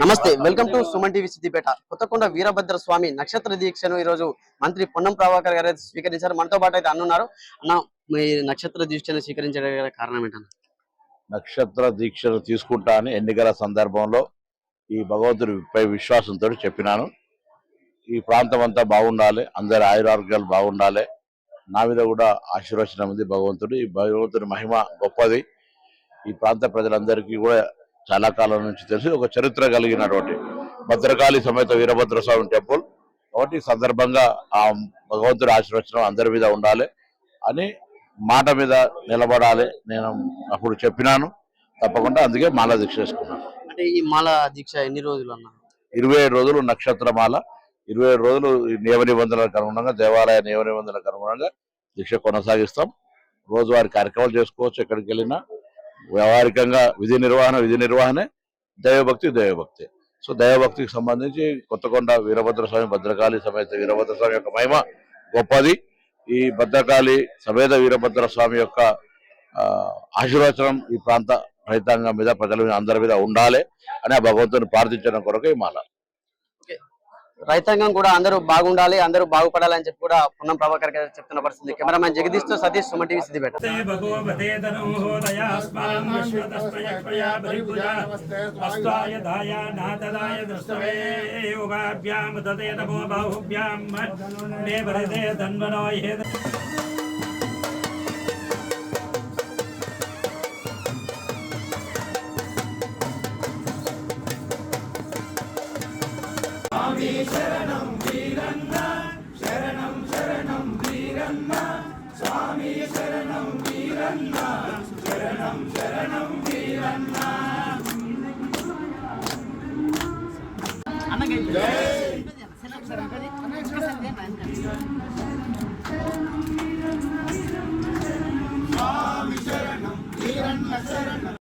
నమస్తే welcome to Suman TV Siddipet. Kothakonda Veerabhadra Swamy నక్షత్ర దీక్షను ఈ రోజు మంత్రి పొన్నం ప్రభాకర్ గారు స్వీకరించారు. మనతో పాటు అయితే అన్నున్నారు అన్న మీ నక్షత్ర దీక్షను స్వీకరించడానికి కారణం ఏంటన్న? నక్షత్ర దీక్షను తీసుకుంటా అని ఎన్నికల సందర్భంలో ఈ భగవంతుడిపై విశ్వాసంతో చెప్పినాను. ఈ ప్రాంతం అంతా బాగుండాలి అందరి ఆయురారోగ్యాలు బాగుండాలి. నా మీద కూడా ఆశీర్వచనం ఉంది భగవంతుడు. ఈ భగవంతుడి మహిమ గొప్పది. ఈ ప్రాంత ప్రజలందరికీ కూడా చాలా కాలం నుంచి తెలిసి ఒక చరిత్ర కలిగినటువంటి భద్రకాళి సమేత వీరభద్ర స్వామి టెంపుల్. కాబట్టి ఈ సందర్భంగా ఆ భగవంతుడి ఆశీర్వచనం అందరి మీద ఉండాలి అని మాట మీద నిలబడాలి నేను అప్పుడు చెప్పినాను. తప్పకుండా అందుకే మాల దీక్ష చేసుకున్నాను. అంటే ఈ మాల దీక్ష ఎన్ని రోజులు అన్న? ఇరవై రోజులు నక్షత్రమాల ఇరవై రోజులు ఈ నియమ నిబంధనలకు అనుగుణంగా దేవాలయ నియమ నిబంధనలకు అనుగుణంగా దీక్ష కొనసాగిస్తాం. రోజువారి కార్యక్రమాలు చేసుకోవచ్చు ఎక్కడికి వెళ్ళినా. వ్యవహారికంగా విధి నిర్వహణ విధి నిర్వహణే దైవభక్తి దైవభక్తి. సో దైవభక్తికి సంబంధించి కొత్తకొండ వీరభద్ర స్వామి భద్రకాళి సమేత వీరభద్ర స్వామి యొక్క మహిమ గొప్పది. ఈ భద్రకాళి సమేత వీరభద్ర స్వామి యొక్క ఆశీర్వచనం ఈ ప్రాంత రైతాంగం మీద ప్రజల మీద అందరి మీద ఉండాలి అని ఆ భగవంతుని ప్రార్థించడం కొరకు ఈ మాల. రైతాంగం కూడా అందరూ బాగుండాలి అందరూ బాగుపడాలని చెప్పి కూడా పున్నం ప్రభాకర్ గారు చెప్తున్న పరిస్థితి. కెమెరామెన్ జగదీష్తో సతీష్ సుమ టీవీ సిద్దిపేట. ధన్వనో శరణం వీరన్న శరణం శరణం వీరన్న స్వామి శరణం వీరన్న శరణం శరణం వీరన్న. స్వామి శరణం వీరన్న శరణం.